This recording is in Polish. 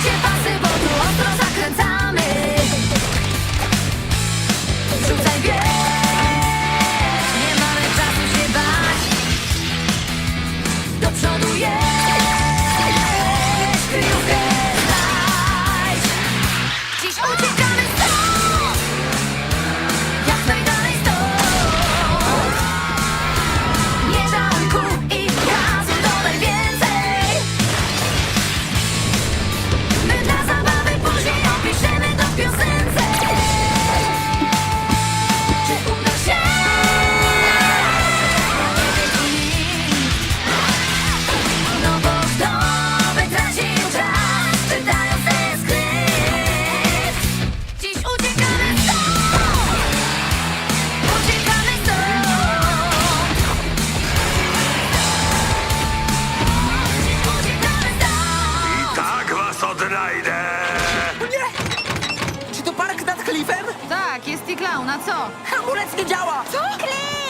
Ci passa znajdę! Nie! Czy to park nad klifem? Tak, jest i klaun, a co? Hamulec nie działa! Co? Klif!